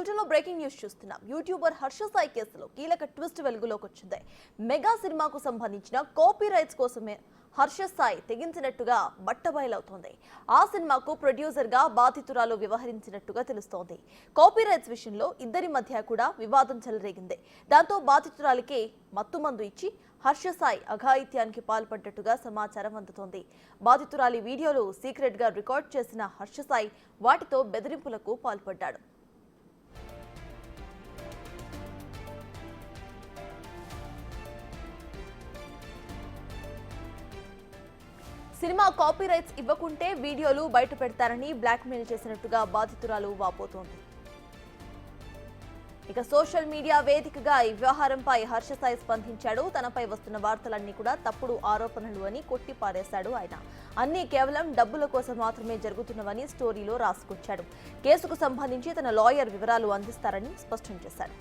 బులెటిన్లో breaking news చూస్తున్నాం. YouTuber Harsha Sai కేసులో కీలక ట్విస్ట్ వెలుగులోకి వచ్చింది. మెగా సినిమాకు సంబంధించిన కాపీ రైట్స్ కోసమే హర్ష సాయి తెగించినట్టుగా బట్టబయలవుతోంది. ఆ సినిమాకు ప్రొడ్యూసర్గా బాధితురాలు వ్యవహరించినట్టుగా తెలుస్తోంది. కాపీ రైట్స్ విషయంలో ఇద్దరి మధ్య కూడా వివాదం చెలరేగింది. దాంతో బాధితురాలికి మత్తుమందు ఇచ్చి హర్ష సాయి అఘాయిత్యానికి పాల్పడ్డట్టుగా సమాచారం అందుతోంది. బాధితురాలి వీడియోలు సీక్రెట్గా రికార్డ్ చేసిన హర్ష సాయి వాటితో బెదిరింపులకు పాల్పడ్డాడు. సినిమా కాపీ రైట్స్ ఇవ్వకుంటే వీడియోలు బయట పెడతారని బ్లాక్మెయిల్ చేసినట్టుగా బాధితురాలు వాపోతోంది. ఇక సోషల్ మీడియా వేదికగా ఈ వ్యవహారంపై హర్షసాయి స్పందించాడు. తనపై వస్తున్న వార్తలన్నీ కూడా తప్పుడు ఆరోపణలు అని కొట్టిపారేశాడు ఆయన. అన్నీ కేవలం డబ్బుల కోసం మాత్రమే జరుగుతున్నవని స్టోరీలో రాసుకొచ్చాడు. కేసుకు సంబంధించి తన లాయర్ వివరాలు అందిస్తారని స్పష్టం చేశాడు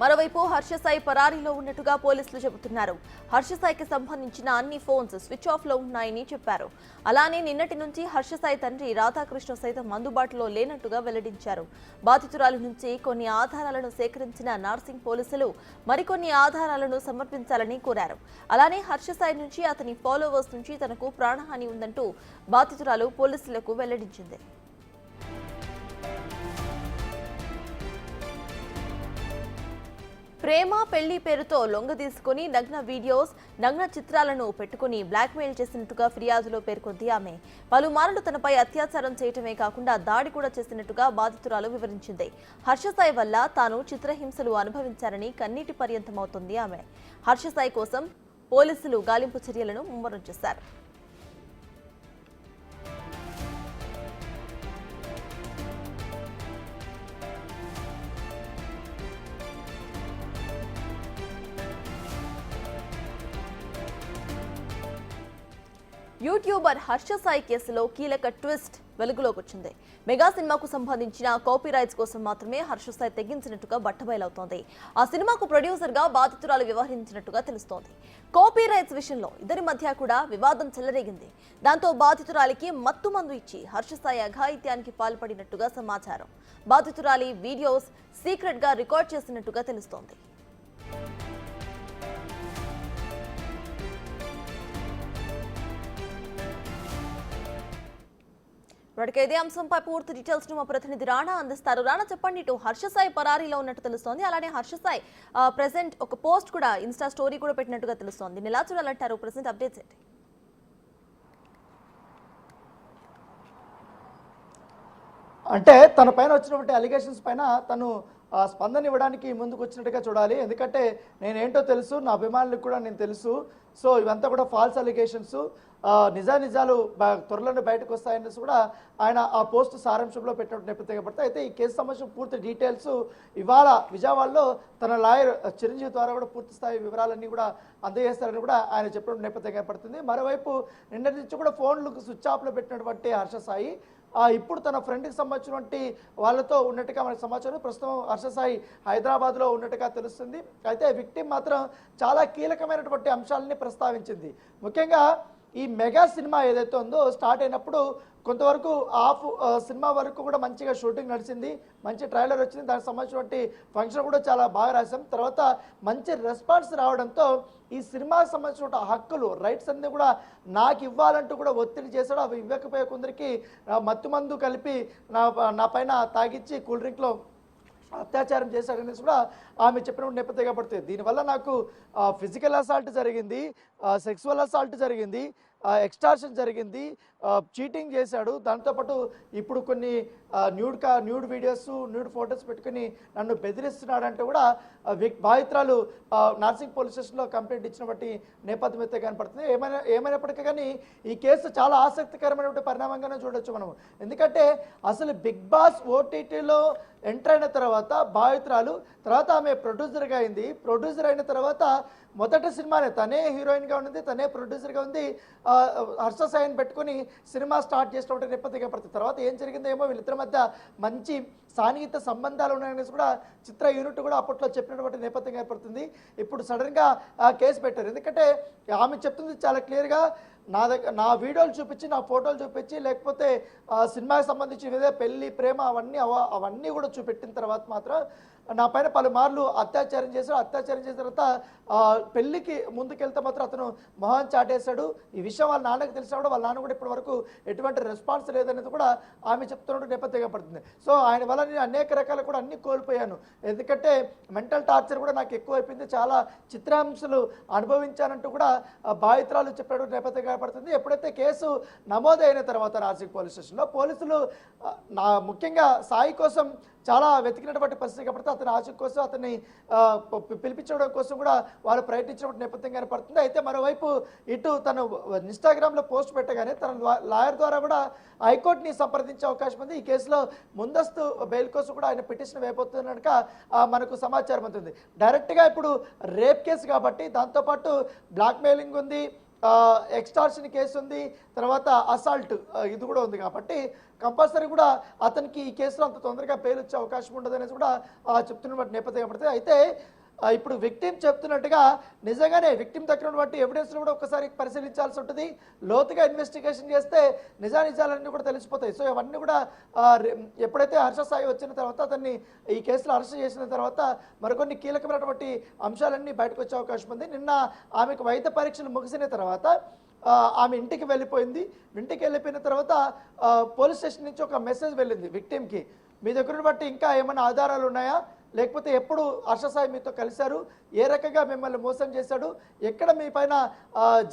మరోవైపు హర్షసాయి పరారీలో ఉన్నట్టుగా పోలీసులు చెబుతున్నారు. హర్షసాయికి సంబంధించిన అన్ని ఫోన్స్ స్విచ్ ఆఫ్లో ఉన్నాయని చెప్పారు. అలానే నిన్నటి నుంచి హర్షసాయి తండ్రి రాధాకృష్ణ సైతం అందుబాటులో లేనట్టుగా వెల్లడించారు. బాధితురాలు నుంచి కొన్ని ఆధారాలను సేకరించిన నార్సింగ్ పోలీసులు మరికొన్ని ఆధారాలను సమర్పించాలని కోరారు. అలానే హర్షసాయి నుంచి అతని ఫాలోవర్స్ నుంచి తనకు ప్రాణహాని ఉందంటూ బాధితురాలు పోలీసులకు వెల్లడించింది. ప్రేమ పెళ్ళి పేరుతో లొంగ తీసుకుని నగ్న వీడియోస్ నగ్న చిత్రాలను పెట్టుకుని బ్లాక్మెయిల్ చేసినట్టుగా ఫిర్యాదులో పేర్కొంది ఆమె. పలుమార్లు తనపై అత్యాచారం చేయటమే కాకుండా దాడి కూడా చేసినట్టుగా బాధితురాలు వివరించింది. హర్షసాయి వల్ల తాను చిత్రహింసలు అనుభవించారని కన్నీటి పర్యంతమవుతుంది ఆమె. హర్షసాయి కోసం పోలీసులు గాలింపు చర్యలను ముమ్మరం చేశారు. యూట్యూబర్ హర్ష సాయి కేసులో కీలక ట్విస్ట్ వెలుగులోకి వచ్చింది. మెగా సినిమాకు సంబంధించిన కాపీ రైట్స్ కోసం మాత్రమే హర్ష సాయి తెగించినట్టుగా బట్టబయలవుతోంది. ఆ సినిమాకు ప్రొడ్యూసర్గా బాధితురాలు వ్యవహరించినట్టుగా తెలుస్తోంది. కాపీ రైట్స్ విషయంలో ఇద్దరి మధ్య కూడా వివాదం చెలరేగింది. దాంతో బాధితురాలికి మత్తు మందు ఇచ్చి హర్ష సాయి అఘాయిత్యానికి పాల్పడినట్టుగా సమాచారం. బాధితురాలి వీడియోస్ సీక్రెట్గా రికార్డ్ చేసినట్టుగా తెలుస్తోంది. వాటికి ఇదే అంశంపై పూర్తి డీటెయిల్స్ను మా ప్రతినిధి రాణా అందిస్తారు. రాణా చెప్పండి ఇటు హర్షసాయి పరారీలో ఉన్నట్టు తెలుస్తోంది. అలానే హర్షసాయి ప్రెసెంట్ ఒక పోస్ట్ కూడా ఇన్స్టా స్టోరీ కూడా పెట్టినట్టుగా తెలుస్తోంది. దీన్ని ఎలా చూడాలంటారు? ప్రెసెంట్ అప్డేట్స్ ఏంటి? అంటే తన పైన వచ్చినటువంటి అలిగేషన్స్ పైన తను ఆ, స్పందన ఇవ్వడానికి ముందుకు వచ్చినట్టుగా చూడాలి. ఎందుకంటే నేనేంటో తెలుసు నా అభిమానులకు కూడా నేను తెలుసు. సో ఇవంతా కూడా ఫాల్స్ అలిగేషన్స్ నిజా నిజాలు బ- త్వరలోనే బయటకు వస్తాయని కూడా ఆయన ఆ పోస్ట్ సారాంశంలో పెట్టినట్టు నేపథ్యంగా పడతాయి అయితే ఈ కేసు సంబంధించిన పూర్తి డీటెయిల్స్ ఇవాళ విజయవాడలో తన లాయర్ చిరంజీవి ద్వారా కూడా పూర్తి స్థాయి వివరాలన్నీ కూడా అందజేస్తారని కూడా ఆయన చెప్పిన నేపథ్యంగా పడుతుంది మరోవైపు నిన్నటి నుంచి కూడా ఫోన్లు స్విచ్ ఆఫ్లో పెట్టినటువంటి హర్ష సాయి ఇప్పుడు తన ఫ్రెండ్కి సంబంధించినటువంటి వాళ్ళతో ఉన్నట్టుగా మనకు సమాచారం ప్రస్తుతం హర్షసాయి హైదరాబాద్లో ఉన్నట్టుగా తెలుస్తుంది. అయితే విక్టిమ్ మాత్రం చాలా కీలకమైనటువంటి అంశాలని ప్రస్తావించింది. ముఖ్యంగా ఈ మెగా సినిమా ఏదైతే ఉందో స్టార్ట్ అయినప్పుడు కొంతవరకు ఆఫ్ సినిమా వరకు కూడా మంచిగా షూటింగ్ నడిచింది మంచి ట్రైలర్ వచ్చింది దానికి సంబంధించినటువంటి ఫంక్షన్ కూడా చాలా బాగా రాశాం. తర్వాత మంచి రెస్పాన్స్ రావడంతో ఈ సినిమాకి సంబంధించిన హక్కులు రైట్స్ అన్నీ కూడా నాకు ఇవ్వాలంటూ కూడా ఒత్తిడి చేశాడు. అవి ఇవ్వకపోయే కొందరికి మత్తుమందు మత్తు మందు కలిపి నా నా పైన తాగిచ్చి కూల్ డ్రింక్లో అత్యాచారం చేశాడనేసి కూడా ఆమె చెప్పిన నేపథ్యంగా పడుతుంది. దీనివల్ల నాకు ఫిజికల్ అసాల్ట్ జరిగింది సెక్సువల్ అసాల్ట్ జరిగింది. ఎక్స్టార్షన్ జరిగింది. చీటింగ్ చేశాడు. దాంతోపాటు ఇప్పుడు కొన్ని న్యూడ్ కా న్యూడ్ వీడియోస్ న్యూడ్ ఫొటోస్ పెట్టుకుని నన్ను బెదిరిస్తున్నాడంటే కూడా బాధితురాలు నార్సింగ్ పోలీస్ స్టేషన్లో కంప్లైంట్ ఇచ్చినటువంటి నేపథ్యం అయితే కనపడుతుంది. ఏమైనా ఏమైనప్పటికీ కానీ ఈ కేసు చాలా ఆసక్తికరమైనటువంటి పరిణామంగానే చూడొచ్చు మనం. ఎందుకంటే అసలు బిగ్ బాస్ ఓటీటీలో ఎంటర్ అయిన తర్వాత బాధితురాలు తర్వాత ఆమె ప్రొడ్యూసర్గా అయింది. ప్రొడ్యూసర్ అయిన తర్వాత మొదట సినిమానే తనే హీరోయిన్గా ఉంది తనే ప్రొడ్యూసర్గా ఉంది. హర్ష సాయిని పెట్టుకుని సినిమా స్టార్ట్ చేసినప్పుడు నేపథ్యంగా పడుతుంది. తర్వాత ఏం జరిగిందేమో వీళ్ళిద్దరి మధ్య మంచి సాన్నిహిత సంబంధాలు ఉన్నాయనేసి కూడా చిత్ర యూనిట్ కూడా అప్పట్లో చెప్పినటువంటి నేపథ్యంగా ఏర్పడుతుంది. ఇప్పుడు సడన్గా కేసు పెట్టారు. ఎందుకంటే ఆమె చెప్తుంది చాలా క్లియర్గా నా దగ్గర నా వీడియోలు చూపించి నా ఫోటోలు చూపించి లేకపోతే ఆ, సినిమాకి సంబంధించి ఇదే పెళ్ళి ప్రేమ అవన్నీ అవ- అవన్నీ కూడా చూపెట్టిన తర్వాత మాత్రం నా పైన పలుమార్లు అత్యాచారం చేశాడు అత్యాచారం చేసిన తర్వాత పెళ్ళికి ముందుకెళ్తే మాత్రం అతను మొహం చాటేశాడు. ఈ విషయం వాళ్ళ నాన్నకి తెలిసినా కూడా వాళ్ళ నాన్న కూడా ఇప్పటి వరకు ఎటువంటి రెస్పాన్స్ లేదనేది కూడా ఆమె చెప్తున్నట్టు నేపథ్యంగా పడుతుంది. సో ఆయన వల్ల నేను అనేక రకాలు కూడా అన్ని కోల్పోయాను. ఎందుకంటే మెంటల్ టార్చర్ కూడా నాకు ఎక్కువ అయిపోయింది చాలా చిత్రాంశాలు అనుభవించానంటూ కూడా బాధితురాలు చెప్పాడు నేపథ్యంగా పడుతుంది. ఎప్పుడైతే కేసు నమోదైన తర్వాత నాసిక్ పోలీస్ స్టేషన్లో పోలీసులు నా ముఖ్యంగా సాయి కోసం చాలా వెతికినటువంటి పరిస్థితి కాబట్టి అతని ఆశ కోసం అతన్ని పిలిపించడం కోసం కూడా వాళ్ళు ప్రయత్నించినప్పుడు నేపథ్యం కనపడుతుంది. అయితే మరోవైపు ఇటు తను ఇన్స్టాగ్రామ్లో పోస్ట్ పెట్టగానే తన లాయర్ ద్వారా కూడా హైకోర్టుని సంప్రదించే అవకాశం ఉంది. ఈ కేసులో ముందస్తు బెయిల్ కోసం కూడా ఆయన పిటిషన్ వేయబోతున్న మనకు సమాచారం ఉంటుంది డైరెక్ట్గా ఇప్పుడు రేప్ కేసు కాబట్టి దాంతోపాటు బ్లాక్మెయిలింగ్ ఉంది. ఎక్స్టార్షన్ కేసు ఉంది తర్వాత అసాల్ట్ ఇది కూడా ఉంది కాబట్టి కంపల్సరీ కూడా అతనికి ఈ కేసులో అంత తొందరగా పేరు వచ్చే అవకాశం ఉండదు అనేది కూడా చెప్తున్న చెప్తున్నటువంటి నేపథ్యం పడితే అయితే ఇప్పుడు విక్టిమ్ చెప్తున్నట్టుగా నిజంగానే విక్టిమ్ దగ్గర ఉన్నటువంటి ఎవిడెన్స్ కూడా ఒకసారి పరిశీలించాల్సి ఉంటుంది. లోతుగా ఇన్వెస్టిగేషన్ చేస్తే నిజానిజాలన్నీ కూడా తెలిసిపోతాయి. సో ఇవన్నీ కూడా ఎప్పుడైతే హర్ష సాయి వచ్చిన తర్వాత అతన్ని ఈ కేసులో అరెస్ట్ చేసిన తర్వాత మరికొన్ని కీలకమైనటువంటి అంశాలన్నీ బయటకు వచ్చే అవకాశం ఉంది. నిన్న ఆమెకు వైద్య పరీక్షలు ముగిసిన తర్వాత ఆమె ఇంటికి వెళ్ళిపోయింది. ఇంటికి వెళ్ళిపోయిన తర్వాత పోలీస్ స్టేషన్ నుంచి ఒక మెసేజ్ వెళ్ళింది విక్టిమ్కి మీ దగ్గర బట్టి ఇంకా ఏమైనా ఆధారాలు ఉన్నాయా? లేకపోతే ఎప్పుడు హర్ష సాయి మీతో కలిశారు? ఏ రకంగా మిమ్మల్ని మోసం చేశాడు? ఎక్కడ మీ పైన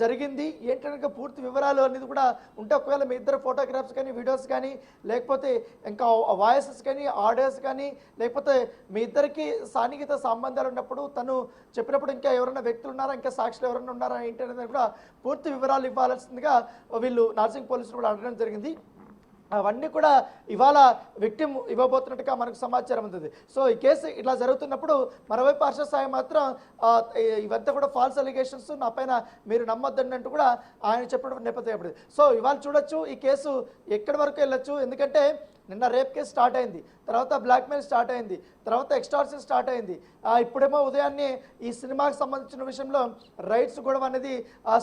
జరిగింది? ఏంటంటే పూర్తి వివరాలు అనేది కూడా ఉంటే ఒకవేళ మీ ఇద్దరు ఫోటోగ్రాఫ్స్ కానీ వీడియోస్ కానీ లేకపోతే ఇంకా వాయిసెస్ కానీ ఆడియోస్ కానీ లేకపోతే మీ ఇద్దరికి సాన్నిహిత సంబంధాలు ఉన్నప్పుడు తను చెప్పినప్పుడు ఇంకా ఎవరైనా వ్యక్తులు ఉన్నారా? ఇంకా సాక్షులు ఎవరైనా ఉన్నారా? ఏంటి అనేది కూడా పూర్తి వివరాలు ఇవ్వాల్సిందిగా వీళ్ళు నర్సింగ్ పోలీసులు కూడా అడగడం జరిగింది. అవన్నీ కూడా ఇవాళ విక్టిమ్ ఇవ్వబోతున్నట్టుగా మనకు సమాచారం ఉంటుంది. సో ఈ కేసు ఇట్లా జరుగుతున్నప్పుడు మరోవైపు హర్ష సాయి మాత్రం ఇవంతా కూడా ఫాల్స్ అలిగేషన్స్ నా పైన మీరు నమ్మొద్దండి అంటూ కూడా ఆయన చెప్పడం నేపథ్యం ఇప్పుడు సో ఇవాళ చూడొచ్చు ఈ కేసు ఎక్కడి వరకు వెళ్ళొచ్చు? ఎందుకంటే నిన్న రేప్ కేసు స్టార్ట్ అయింది. తర్వాత బ్లాక్మెయిల్ స్టార్ట్ అయింది. తర్వాత ఎక్స్టార్షన్ స్టార్ట్ అయింది. ఆ, ఇప్పుడేమో ఉదయాన్నే ఈ సినిమాకి సంబంధించిన విషయంలో రైట్స్ గొడవ అనేది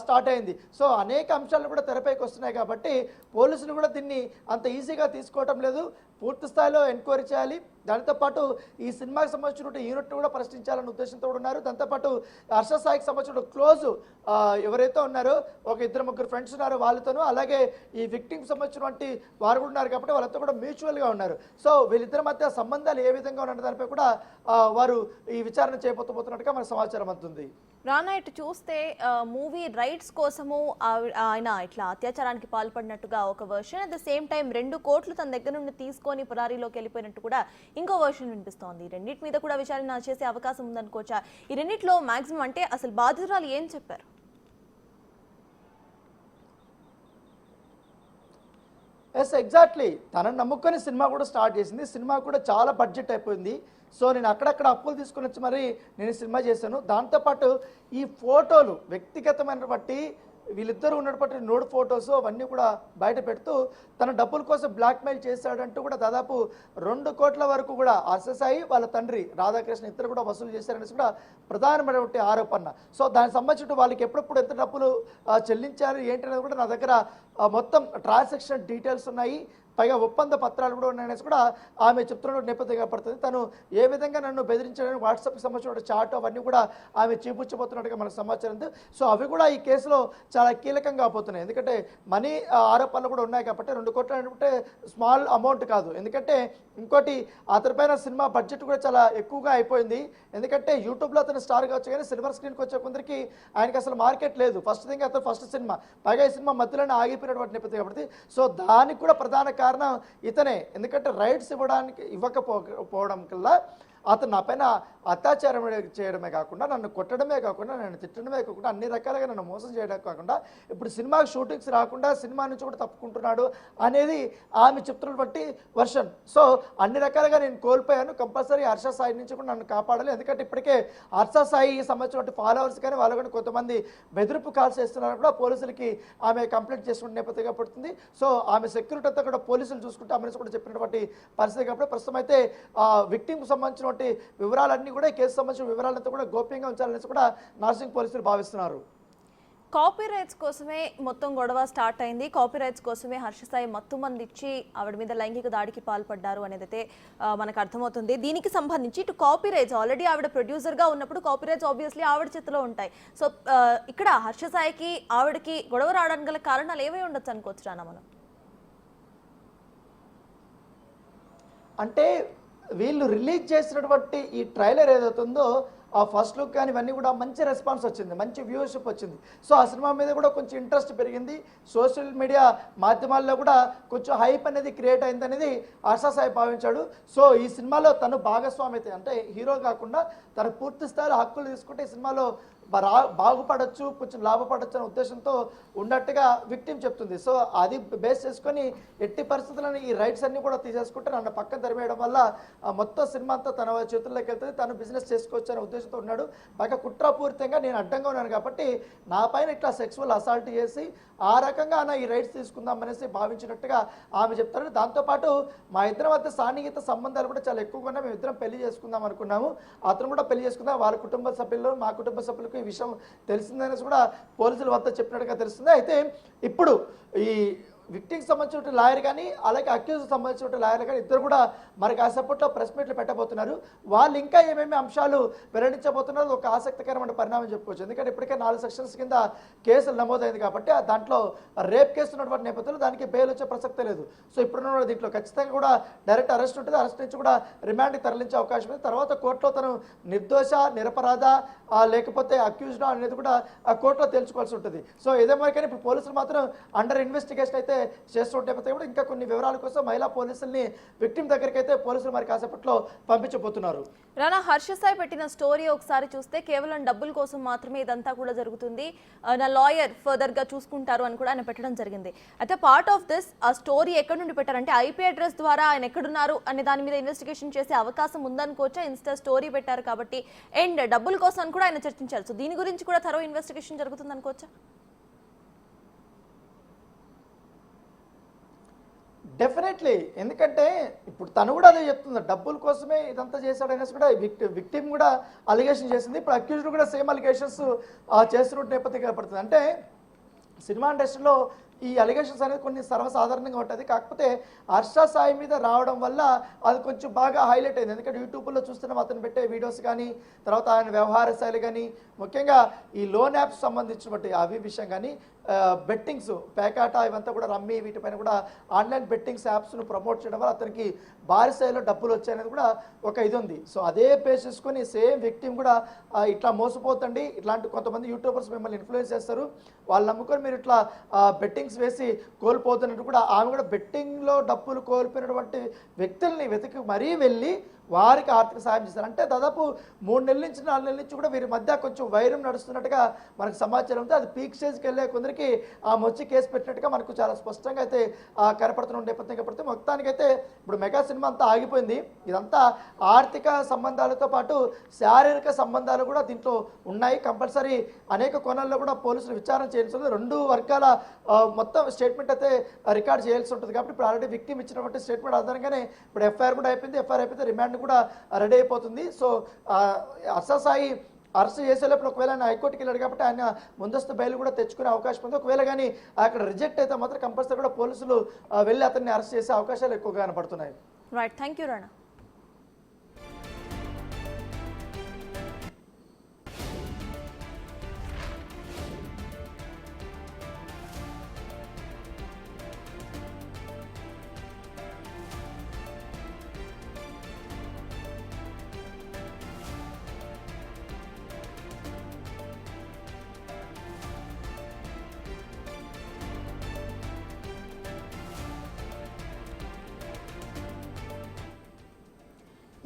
స్టార్ట్ అయింది. సో అనేక అంశాలు కూడా తెరపైకి వస్తున్నాయి కాబట్టి పోలీసులు కూడా దీన్ని అంత ఈజీగా తీసుకోవటం లేదు. పూర్తి స్థాయిలో ఎంక్వైరీ చేయాలి. దానితో పాటు ఈ సినిమాకి సంబంధించిన యూనిట్ కూడా ప్రశ్నించాలనే ఉద్దేశంతో కూడా ఉన్నారు. దాంతోపాటు హర్ష సాయికి సంబంధించిన క్లోజ్ ఎవరైతే ఉన్నారో ఒక ఇద్దరు ముగ్గురు ఫ్రెండ్స్ ఉన్నారు వాళ్ళతోనూ. అలాగే ఈ విక్టిమ్ సంబంధించినటువంటి వారు కూడా ఉన్నారు కాబట్టి వాళ్ళతో కూడా మ్యూచువల్గా ఉన్నారు. సో వీళ్ళిద్దరి మధ్య సంబంధాలు ఏ విధంగా ఉన్న దానిపై కూడా వారు ఈ విచారణ చేయబోతున్నట్టుగా మనకు సమాచారం అందుతుంది. రానా ఇటు చూస్తే మూవీ రైట్స్ కోసము ఆయన ఇట్లా అత్యాచారానికి పాల్పడినట్టుగా ఒక version at the same time రెండు కోట్లు తన దగ్గర నుండి తీసుకొని పురారీలోకి వెళ్ళిపోయినట్టు కూడా ఇంకో వర్షన్ వినిపిస్తోంది. రెండింటి మీద కూడా విచారణ చేసే అవకాశం ఉందనుకోవచ్చా? ఈ రెండిట్లో మాక్సిమం అంటే అసలు బాధితురాలు ఏం చెప్పారు? ఎస్ ఎగ్జాక్ట్లీ తనని నమ్ముకొని సినిమా కూడా స్టార్ట్ చేసింది. సినిమా కూడా చాలా బడ్జెట్ అయిపోయింది. సో నేను అక్కడక్కడ అప్పులు తీసుకుని వచ్చి మరి నేను సినిమా చేశాను. దాంతోపాటు ఈ ఫోటోలు వ్యక్తిగతమైన బట్టి వీళ్ళిద్దరూ ఉన్నటువంటి నోడ్ ఫొటోస్ అవన్నీ కూడా బయట పెడుతూ తన డబ్బుల కోసం బ్లాక్మెయిల్ చేశాడంటూ కూడా దాదాపు రెండు కోట్ల వరకు కూడా అసెసాయి వాళ్ళ తండ్రి రాధాకృష్ణ ఇద్దరు కూడా వసూలు చేశారనేసి కూడా ప్రధానమైనటువంటి ఆరోపణ. సో దానికి సంబంధించిన వాళ్ళకి ఎప్పుడప్పుడు ఎంత డబ్బులు చెల్లించారు ఏంటనేది కూడా నా దగ్గర మొత్తం ట్రాన్సాక్షన్ డీటెయిల్స్ ఉన్నాయి. పైగా ఒప్పంద పత్రాలు కూడా ఉన్నాయనేసి కూడా ఆమె చెప్తున్న నేపథ్యంగా పడుతుంది తను ఏ విధంగా నన్ను బెదిరించడానికి వాట్సాప్కి సంబంధించిన చాట్ అవన్నీ కూడా ఆమె చూపించబోతున్నట్టుగా మనకు సమాచారం ఉంది. సో అవి కూడా ఈ కేసులో చాలా కీలకంగా పోతున్నాయి. ఎందుకంటే మనీ ఆరోపణలు కూడా ఉన్నాయి కాబట్టి రెండు కోట్లు అంటే స్మాల్ అమౌంట్ కాదు. ఎందుకంటే ఇంకోటి అతని పైన సినిమా బడ్జెట్ కూడా చాలా ఎక్కువగా అయిపోయింది. ఎందుకంటే యూట్యూబ్లో అతను స్టార్గా వచ్చి కానీ సిల్వర్ స్క్రీన్కి వచ్చే కొందరికి ఆయనకి అసలు మార్కెట్ లేదు. ఫస్ట్ థింగ్ అతను ఫస్ట్ సినిమా పైగా ఈ సినిమా మధ్యలోనే ఆగిపోయి ఆగిపోయినటువంటి నేపథ్యం కాబట్టి సో దానికి కూడా ప్రధాన కారణం ఇతనే. ఎందుకంటే రైట్స్ ఇవ్వడానికి ఇవ్వకపోవడం కల్లా అతను నా పైన అత్యాచారం చేయడమే కాకుండా నన్ను కొట్టడమే కాకుండా నన్ను తిట్టడమే కాకుండా అన్ని రకాలుగా నన్ను మోసం చేయడం కాకుండా ఇప్పుడు సినిమా షూటింగ్స్ రాకుండా సినిమా నుంచి కూడా తప్పుకుంటున్నాడు అనేది ఆమె చెప్తున్నటువంటి వర్షన్. సో అన్ని రకాలుగా నేను కోల్పోయాను. కంపల్సరీ హర్ష సాయి నుంచి కూడా నన్ను కాపాడాలి. ఎందుకంటే ఇప్పటికే హర్ష సాయి సంబంధించిన ఫాలోవర్స్ కానీ వాళ్ళు కూడా కొంతమంది బెదిరింపు కాల్స్ చేస్తున్నారు కూడా పోలీసులకి ఆమె కంప్లైంట్ చేసుకున్న నేపథ్యంగా పడుతుంది. సో ఆమె సెక్యూరిటీ అంతా కూడా పోలీసులు చూసుకుంటే ఆమె కూడా చెప్పినటువంటి పరిస్థితి కాబట్టి ప్రస్తుతం అయితే విక్టిమ్కి సంబంధించినటువంటి వివరాలన్నీ కూడా కేసు సంబంధించిన వివరాలంతా కూడా గోప్యంగా ఉంచాలనేసి కూడా నర్సింగ్ పోలీసులు భావిస్తున్నారు. కాపీ రైట్స్ కోసమే మొత్తం గొడవ స్టార్ట్ అయింది. కాపీ రైట్స్ కోసమే హర్ష సాయి మత్తు మంది ఇచ్చి ఆవిడ మీద లైంగిక దాడికి పాల్పడ్డారు అనేది అయితే మనకు అర్థమవుతుంది. దీనికి సంబంధించి ఇటు కాపీ రైట్స్ ఆల్రెడీ ఆవిడ ప్రొడ్యూసర్గా ఉన్నప్పుడు కాపీ రైట్స్ ఆబ్వియస్లీ ఆవిడ చేతిలో ఉంటాయి. సో ఇక్కడ హర్ష సాయికి ఆవిడకి గొడవ రావడానికి గల కారణాలు ఏమై ఉండొచ్చు అనుకోవచ్చు రానా మనం? అంటే వీళ్ళు రిలీజ్ చేసినటువంటి ఈ ట్రైలర్ ఏదైతుందో ఆ ఫస్ట్ లుక్ కానీ ఇవన్నీ కూడా మంచి రెస్పాన్స్ వచ్చింది మంచి వ్యూవర్షిప్ వచ్చింది. సో ఆ సినిమా మీద కూడా కొంచెం ఇంట్రెస్ట్ పెరిగింది. సోషల్ మీడియా మాధ్యమాల్లో కూడా కొంచెం హైప్ అనేది క్రియేట్ అయింది అనేది ఆశాసాయి భావించాడు. సో ఈ సినిమాలో తను భాగస్వామి అయితే అంటే హీరో కాకుండా తను పూర్తి స్థాయిలో హక్కులు తీసుకుంటే ఈ సినిమాలో బాగుపడచ్చు కొంచెం లాభపడచ్చు అనే ఉద్దేశంతో ఉన్నట్టుగా విక్టిమ్ చెప్తుంది. సో అది బేస్ చేసుకొని ఎట్టి పరిస్థితులను ఈ రైట్స్ అన్ని కూడా తీసేసుకుంటే నన్ను పక్కన తరిమేయడం వల్ల మొత్తం సినిమా అంతా తన చేతుల్లోకి వెళ్తుంది తను బిజినెస్ చేసుకోవచ్చు అనే ఉద్దేశంతో ఉన్నాడు. పైగా కుట్రపూరితంగా నేను అడ్డంగా ఉన్నాను కాబట్టి నా పైన ఇట్లా సెక్సువల్ అసాల్ట్ చేసి ఆ రకంగా నా ఈ రైట్స్ తీసుకుందాం అనేసి భావించినట్టుగా ఆమె చెప్తారు. దాంతోపాటు మా ఇద్దరం మధ్య సాన్నిహిత సంబంధాలు కూడా చాలా ఎక్కువగా మేము ఇద్దరం పెళ్ళి చేసుకుందాం అనుకున్నాము. అతను కూడా పెళ్ళి చేసుకుందాం. వాళ్ళ కుటుంబ సభ్యులు మా కుటుంబ సభ్యులకు ఈ విషయం తెలిసిందనేసి కూడా పోలీసులు వద్ద చెప్పినట్టుగా తెలుస్తుంది. అయితే ఇప్పుడు ఈ విక్టింగ్ సంబంధించిన లాయర్ కానీ అలాగే అక్యూజ్ సంబంధించిన లాయర్ కానీ ఇద్దరు కూడా మరి కాసేపట్లో ప్రెస్ మీట్లు పెట్టబోతున్నారు. వాళ్ళు ఇంకా ఏమేమి అంశాలు వెల్లడించబోతున్నారు ఒక ఆసక్తికరమైన పరిణామం చెప్పుకోవచ్చు. ఎందుకంటే ఇప్పటికే నాలుగు సెక్షన్స్ కింద కేసులు నమోదైంది కాబట్టి దాంట్లో రేప్ కేసు ఉన్నటువంటి నేపథ్యంలో దానికి బెయిల్ వచ్చే ప్రసక్తే లేదు. సో ఇప్పుడున్న దీంట్లో ఖచ్చితంగా కూడా డైరెక్ట్ అరెస్ట్ ఉంటుంది. అరెస్ట్ నుంచి కూడా రిమాండ్కి తరలించే అవకాశం ఉంది. తర్వాత కోర్టులో తను నిర్దోష నిరపరాధ లేకపోతే అక్యూజ్డ్ అనేది కూడా ఆ కోర్టులో తేల్చుకోవాల్సి ఉంటుంది. సో ఏదేమో కానీ ఇప్పుడు పోలీసులు మాత్రం అండర్ ఇన్వెస్టిగేషన్ అయితే చేస్తుంటే కూడా ఇంకా కొన్ని వివరాల కోసం మహిళా పోలీసుల్ని విక్టిమ్ దగ్గరికి అయితే పోలీసులు మరి కాసేపట్లో పంపించబోతున్నారు. రానా హర్షసాయి పెట్టిన స్టోరీ ఒకసారి చూస్తే కేవలం డబ్బుల కోసం మాత్రమే ఇదంతా కూడా జరుగుతుంది. ఆ, నా లాయర్ ఫర్దర్గా చూసుకుంటారు అని కూడా ఆయన పెట్టడం జరిగింది. అయితే పార్ట్ ఆఫ్ దిస్ ఆ స్టోరీ ఎక్కడి నుండి పెట్టారంటే ఐపీ అడ్రస్ ద్వారా ఆయన ఎక్కడున్నారు అనే దాని మీద ఇన్వెస్టిగేషన్ చేసే అవకాశం ఉందనుకోవచ్చా ఇన్స్టా స్టోరీ పెట్టారు కాబట్టి అండ్ డబ్బుల కోసం అని కూడా ఆయన చర్చించారు. సో దీని గురించి కూడా థరో ఇన్వెస్టిగేషన్ జరుగుతుంది అనుకోవచ్చా డెఫినెట్లీ ఎందుకంటే ఇప్పుడు తను కూడా అదే చెప్తుంది. డబ్బుల కోసమే ఇదంతా చేశాడు అనేసి కూడా విక్టిమ్ విక్టిమ్ కూడా అలిగేషన్ చేసింది. ఇప్పుడు అక్యూజ్డ్ కూడా సేమ్ అలిగేషన్స్ చేస్తున్న నేపథ్యం కనపడుతుంది అంటే సినిమా ఇండస్ట్రీలో ఈ అలిగేషన్స్ అనేది కొన్ని సర్వసాధారణంగా ఉంటుంది కాకపోతే హర్ష సాయి మీద రావడం వల్ల అది కొంచెం బాగా హైలైట్ అయింది. ఎందుకంటే యూట్యూబ్లో చూస్తున్నాం అతను పెట్టే వీడియోస్ కానీ తర్వాత ఆయన వ్యవహార శైలి కానీ ముఖ్యంగా ఈ లోన్ యాప్స్ సంబంధించినటువంటి అవి విషయం కానీ బెట్టింగ్స్ పేకాట ఇవంతా కూడా రమ్మి వీటిపైన కూడా ఆన్లైన్ బెట్టింగ్స్ యాప్స్ను ప్రమోట్ చేయడం వల్ల అతనికి భారీ స్థాయిలో డబ్బులు వచ్చాయనేది కూడా ఒక ఇది ఉంది సో అదే బేస్ చేసుకొని సేమ్ వ్యక్తిని కూడా ఇట్లా మోసపోతండి. ఇట్లాంటి కొంతమంది యూట్యూబర్స్ మిమ్మల్ని ఇన్ఫ్లుయెన్స్ చేస్తారు. వాళ్ళు నమ్ముకొని మీరు ఇట్లా బెట్టింగ్స్ వేసి కోల్పోతున్నట్టు కూడా ఆమె కూడా బెట్టింగ్లో డబ్బులు కోల్పోయినటువంటి వ్యక్తుల్ని వెతికి మరీ వెళ్ళి వారికి ఆర్థిక సాయం చేశారు అంటే దాదాపు మూడు నెలల నుంచి నాలుగు నెలల నుంచి కూడా వీరి మధ్య కొంచెం వైరం నడుస్తున్నట్టుగా మనకు సమాచారం ఉంది. అది పీక్ స్టేజ్కి వెళ్ళే కొందరికి ఆ వచ్చి కేసు పెట్టినట్టుగా మనకు చాలా స్పష్టంగా అయితే ఆ, కనపడుతున్న నేపథ్యం కనపడితే మొత్తానికైతే ఇప్పుడు మెగా సినిమా అంతా ఆగిపోయింది. ఇదంతా ఆర్థిక సంబంధాలతో పాటు శారీరక సంబంధాలు కూడా దీంట్లో ఉన్నాయి. కంపల్సరీ అనేక కోణాల్లో కూడా పోలీసులు విచారణ చేయాల్సి ఉంది. రెండు వర్గాల మొత్తం స్టేట్మెంట్ అయితే రికార్డ్ చేయాల్సి ఉంటుంది. కాబట్టి ఇప్పుడు ఆల్రెడీ విక్టిమ్ ఇచ్చినటువంటి స్టేట్మెంట్ ఆధారంగానే ఇప్పుడు ఎఫ్ఐఆర్ కూడా అయిపోయింది. ఎఫ్ఐఆర్ అయిపోతే రిమాండ్ కూడా రెడీ అయిపోతుంది. సో అర్ససాయి అరెస్ట్ చేసేటప్పుడు ఒకవేళ ఆయన హైకోర్టుకి వెళ్ళాడు కాబట్టి ఆయన ముందస్తు బయలు కూడా తెచ్చుకునే అవకాశం ఉంది. ఒకవేళ కానీ అక్కడ రిజెక్ట్ అయితే మాత్రం కంపల్సరీ కూడా పోలీసులు వెళ్ళి అతన్ని అరెస్ట్ చేసే అవకాశాలు ఎక్కువగా కనపడుతున్నాయి. Right thank you Rana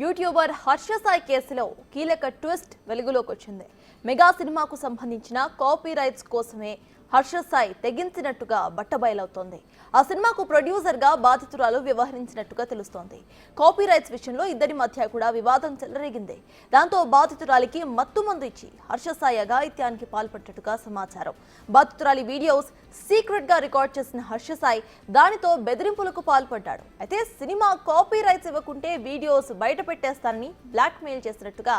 YouTuber Harsha Sai కేసులో కీలక ట్విస్ట్ వెలుగులోకి వచ్చింది. మెగా సినిమాకు సంబంధించిన కాపీ రైట్స్ కోసమే హర్ష సాయి తెగించినట్టుగా బట్టబయలవుతోంది. ఆ సినిమాకు ప్రొడ్యూసర్గా బాధితురాలు వ్యవహరించినట్టుగా తెలుస్తోంది. కాపీ రైట్స్ విషయంలో ఇద్దరి మధ్య కూడా వివాదం చెలరేగింది. దాంతో బాధితురాలికి మత్తు మందు ఇచ్చి హర్ష సాయి అఘాయిత్యానికి పాల్పడ్డట్టుగా సమాచారం. బాధితురాలి వీడియోస్ సీక్రెట్గా రికార్డ్ చేసిన హర్ష సాయి దానితో బెదిరింపులకు పాల్పడ్డాడు. అయితే సినిమా కాపీ రైట్స్ ఇవ్వకుంటే వీడియోస్ బయట పెట్టేస్తానని బ్లాక్ మెయిల్ చేసినట్టుగా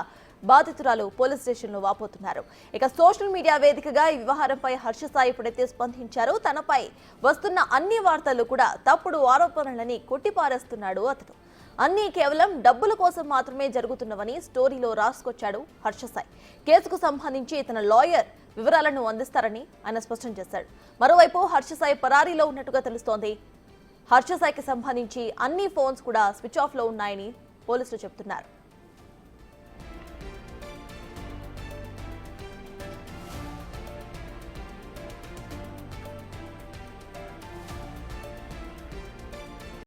బాధితురాలు పోలీస్ స్టేషన్లో వాపోతున్నారు. ఇక సోషల్ మీడియా వేదికగా ఈ వ్యవహారంపై హర్ష సాయి ఇప్పుడైతే స్పందించారు. తనపై వస్తున్న అన్ని వార్తలు కూడా తప్పుడు ఆరోపణలని కొట్టిపారేస్తున్నాడు అతను. అన్నీ కేవలం డబ్బుల కోసం మాత్రమే జరుగుతున్నవని స్టోరీలో రాసుకొచ్చాడు హర్షసాయి. కేసుకు సంబంధించి తన లాయర్ వివరాలను అందిస్తారని ఆయన స్పష్టం చేశాడు. మరోవైపు హర్ష సాయి పరారీలో ఉన్నట్టుగా తెలుస్తోంది. హర్షసాయికి సంబంధించి అన్ని ఫోన్స్ కూడా స్విచ్ ఆఫ్లో ఉన్నాయని పోలీసులు చెబుతున్నారు.